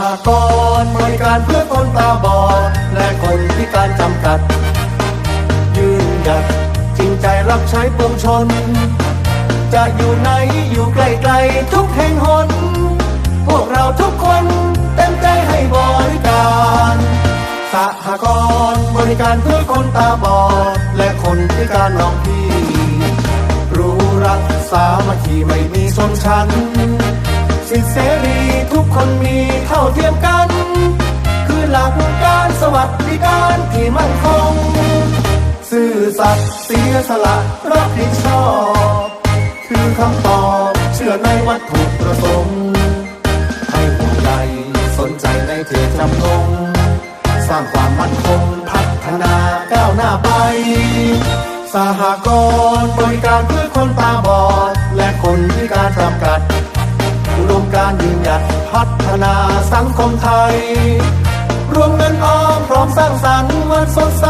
หกรณ์บริการเพื่อคนตาบอดและคนพิการจำกัด ยืนหยัดจริงใจรับใช้ปวงชน จะอยู่ไหนอยู่ไกลๆทุกแห่งหน พวกเราทุกคนเต็มใจให้บริการสหกรณ์บริการเพื่อคนตาบอดและคนพิการน้องพี่ รู้รักสามัคคีไม่มีชนชั้นสิทธิเสรี ทุกคนมีเท่าเทียมกัน คือหลักการสวัสดิการที่มั่นคง ซื่อสัตย์เสียสละรับผิดชอบ คือคำตอบเชื่อในวัตถุประสงค์ ให้ห่วใยสนใจในเจตจำนงสร้างความมั่นคงพัฒนาก้าวหน้าไป สหกรณ์บริการเพื่อคนตาบอด การยืนหยัดพัฒนาสังคมไทย รวมเงินออมพร้อมสร้างสรรค์วันสดใส